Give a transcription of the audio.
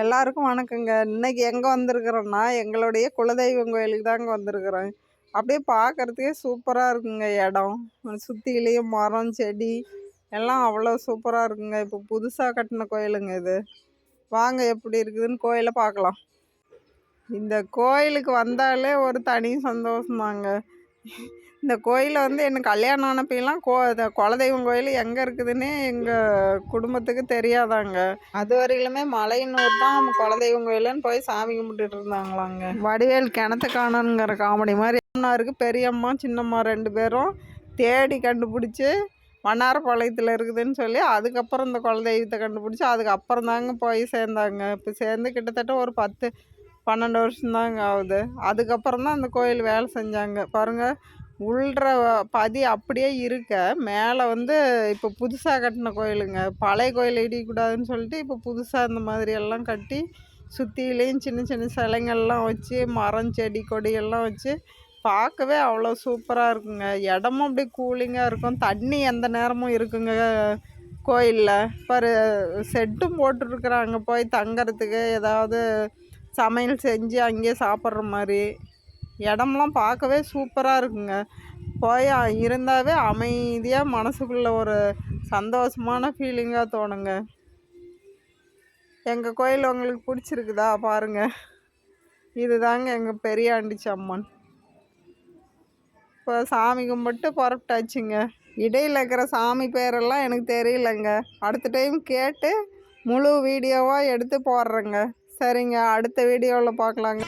எல்லாருக்கும் வணக்கங்க. இன்னைக்கு எங்கே வந்திருக்கிறோன்னா எங்களுடைய குலதெய்வம் கோயிலுக்கு தாங்க வந்திருக்கிறோம். அப்படியே பார்க்கறதுக்கே சூப்பராக இருக்குங்க இடம். சுற்றிலையும் மரம் செடி எல்லாம் அவ்வளோ சூப்பராக இருக்குங்க. இப்போ புதுசாக கட்டின கோயிலுங்க இது. வாங்க எப்படி இருக்குதுன்னு கோயிலை பார்க்கலாம். இந்த கோயிலுக்கு வந்தாலே ஒரு தனி சந்தோஷமாங்க இந்த கோயிலை வந்து எனக்கு கல்யாணம் ஆனப்பெல்லாம் கோ குலதெய்வம் கோயில் எங்கே இருக்குதுன்னே எங்கள் குடும்பத்துக்கு தெரியாதாங்க. அது வரையிலுமே மலையனூர் தான் குலதெய்வம் கோயிலுன்னு போய் சாமி கும்பிட்டுட்டு இருந்தாங்களாங்க. வடிவேல் கிணத்து காணனுங்கிற காமெடி மாதிரி அம்மாருக்கு பெரியம்மா சின்னம்மா ரெண்டு பேரும் தேடி கண்டுபிடிச்சி வண்ணாரப்பாளையத்தில் இருக்குதுன்னு சொல்லி அதுக்கப்புறம் இந்த குலதெய்வத்தை கண்டுபிடிச்சி அதுக்கப்புறம் தாங்க போய் சேர்ந்தாங்க. இப்போ சேர்ந்து கிட்டத்தட்ட ஒரு பத்து பன்னெண்டு வருஷம்தாங்க ஆகுது. அதுக்கப்புறம் தான் அந்த கோயில் வேலை செஞ்சாங்க. பாருங்கள் உள்ற பதி அப்படியே இருக்க. மேலே வந்து இப்போ புதுசாக கட்டின கோயிலுங்க. பழைய கோயில் இடிக்கூடாதுன்னு சொல்லிட்டு இப்போ புதுசாக இந்த மாதிரி எல்லாம் கட்டி சுற்றிலையும் சின்ன சின்ன சிலைங்கள்லாம் வச்சு மரம் செடி கொடியெல்லாம் வச்சு பார்க்கவே அவ்வளோ சூப்பராக இருக்குங்க. இடமும் அப்படியே கூலிங்காக இருக்கும். தண்ணி எந்த நேரமும் இருக்குங்க கோயிலில். பாரு செட்டும் போட்டுருக்குறாங்க. போய் தங்கறதுக்கு ஏதாவது சமையல் செஞ்சு அங்கேயே சாப்பிட்ற மாதிரி. இடம்லாம் பார்க்கவே சூப்பராக இருக்குங்க. போய் இருந்தாவே அமைதியாக மனசுக்குள்ளே ஒரு சந்தோஷமான ஃபீலிங்காக தோணுங்க. எங்கள் கோயில் உங்களுக்கு பிடிச்சிருக்குதா? பாருங்கள் இதுதாங்க எங்கள் பெரியாண்டிச்சி அம்மன். இப்போ சாமி கும்பிட்டு புறப்பட்டாச்சுங்க. இடையில் இருக்கிற சாமி பேரெல்லாம் எனக்கு தெரியலங்க. அடுத்த டைம் கேட்டு முழு வீடியோவாக எடுத்து போடுறேங்க. சரிங்க அடுத்த வீடியோவில் பார்க்கலாங்க